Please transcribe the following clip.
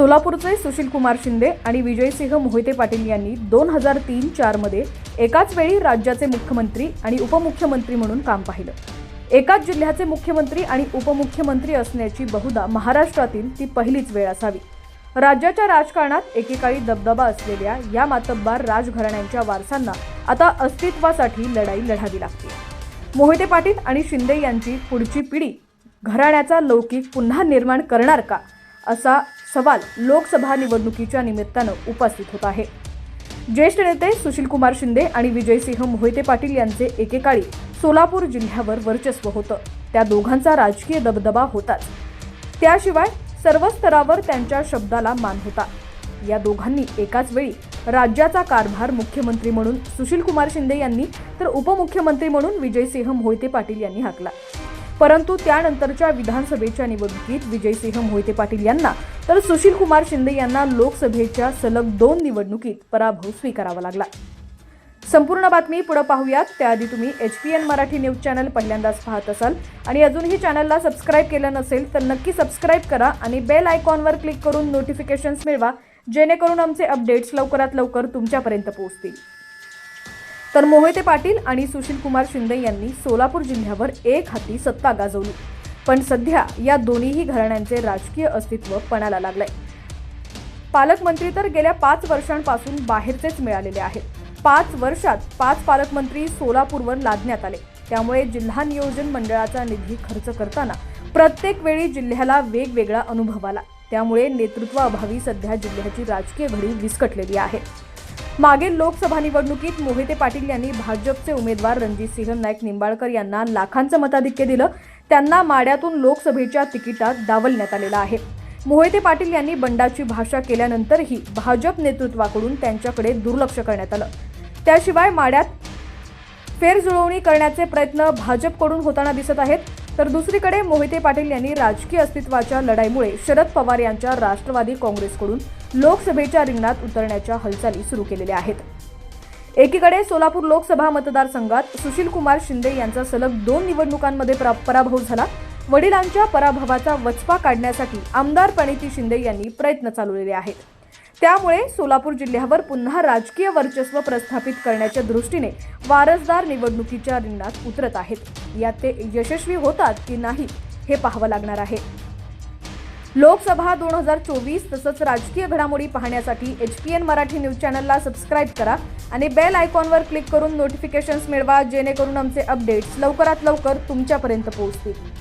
सोलापूरचे सुशील कुमार शिंदे आणि विजयसिंह मोहिते पाटील यांनी दोन हजार तीन चारमध्ये एकाच वेळी राज्याचे मुख्यमंत्री आणि उपमुख्यमंत्री म्हणून काम पाहिलं. एकाच जिल्ह्याचे मुख्यमंत्री आणि उपमुख्यमंत्री असण्याची बहुधा महाराष्ट्रातील ती पहिलीच वेळ असावी. राज्याच्या राजकारणात एकेकाळी दबदबा असलेल्या या मातब्बार राजघराण्यांच्या वारसांना आता अस्तित्वासाठी लढाई लढावी लागते. मोहिते पाटील आणि शिंदे यांची पुढची पिढी घराण्याचा लौकिक पुन्हा निर्माण करणार का? असा सवाल लोकसभा निवडणुकीच्या निमित्तानं उपस्थित होत आहे. ज्येष्ठ नेते सुशीलकुमार शिंदे आणि विजयसिंह मोहिते पाटील यांचे एकेकाळी सोलापूर जिल्ह्यावर वर्चस्व होतं. त्या दोघांचा राजकीय दबदबा होताच. त्याशिवाय सर्व स्तरावर त्यांच्या शब्दाला मान होता. या दोघांनी एकाच वेळी राज्याचा कारभार मुख्यमंत्री म्हणून सुशीलकुमार शिंदे यांनी तर उपमुख्यमंत्री म्हणून विजयसिंह मोहिते पाटील यांनी हाकला. परंतु त्यानंतरच्या विधानसभेच्या निवडणुकीत विजयसिंह मोहिते पाटील यांना तर सुशीलकुमार शिंदे यांना लोकसभेच्या सलग दोन निवडणुकीत पराभव स्वीकारावा लागला. संपूर्ण बातमी पुढे पाहूयात. त्याआधी तुम्ही H P N Marathi news channel पहिल्यांदाच पाहत असाल आणि अजूनही चॅनलला सबस्क्राईब केलं नसेल तर नक्की सबस्क्राईब करा आणि बेल आयकॉनवर क्लिक करून नोटिफिकेशन्स मिळवा जेणेकरून आमचे अपडेट्स लवकरात लवकर तुमच्यापर्यंत पोहोचतील. तर मोहिते पाटील आणि सुशील कुमार शिंदे यांनी सोलापूर जिल्ह्यावर एक हाती सत्ता गाजवली. पण सध्या या दोन्हीही घराण्यांचे राजकीय अस्तित्व पणाला लागलंय. पालकमंत्री तर गेल्या पाच वर्षांपासून बाहेरचेच मिळालेले आहेत. पाच वर्षात पाच पालकमंत्री सोलापूरवर लादण्यात आले. त्यामुळे जिल्हा नियोजन मंडळाचा निधी खर्च करताना प्रत्येक वेळी जिल्ह्याला वेगवेगळा अनुभव आला. त्यामुळे नेतृत्वाअभावी सध्या जिल्ह्याची राजकीय घडी विस्कटलेली आहे. मागील लोकसभा निवडणुकीत मोहिते पाटील यांनी भाजपचे उमेदवार रणजितसिंह नाईक निंबाळकर यांना लाखांचं मताधिक्य दिलं. त्यांना माड्यातून लोकसभेच्या तिकिटात डावलण्यात आलेलं आहे. मोहिते पाटील यांनी बंडाची भाषा केल्यानंतरही भाजप नेतृत्वाकडून त्यांच्याकडे दुर्लक्ष करण्यात आलं. त्याशिवाय माड्यात फेरजुळवणी करण्याचे प्रयत्न भाजपकडून होताना दिसत आहेत. तर दुसरीकडे मोहिते पाटील यांनी राजकीय अस्तित्वाच्या लढाईमुळे शरद पवार यांच्या राष्ट्रवादी काँग्रेसकडून लोकसभेच्या रिंगणात उतरण्याच्या हालचाली सुरू केलेल्या आहेत. एकीकडे सोलापूर लोकसभा मतदारसंघात सुशीलकुमार शिंदे यांचा सलग दोन निवडणुकांमध्ये पराभव झाला. वडिलांच्या पराभवाचा वचपा काढण्यासाठी आमदार प्रणिती शिंदे यांनी प्रयत्न चालवलेले आहेत. त्यामुळे सोलापूर जिल्ह्यावर पुन्हा राजकीय वर्चस्व प्रस्थापित करण्याच्या दृष्टीने वारसदार निवडणुकीच्या रिंगणात उतरत आहेत. यात ते यशस्वी होतात की नाही हे पाहावं लागणार आहे. लोकसभा दोन हजार चोवीस तसंच राजकीय घडामोडी पाहण्यासाठी H P N Marathi news चॅनलला सबस्क्राईब करा आणि बेल आयकॉनवर क्लिक करून नोटिफिकेशन्स मिळवा जेणेकरून आमचे अपडेट्स लवकरात लवकर तुमच्यापर्यंत पोहोचतील.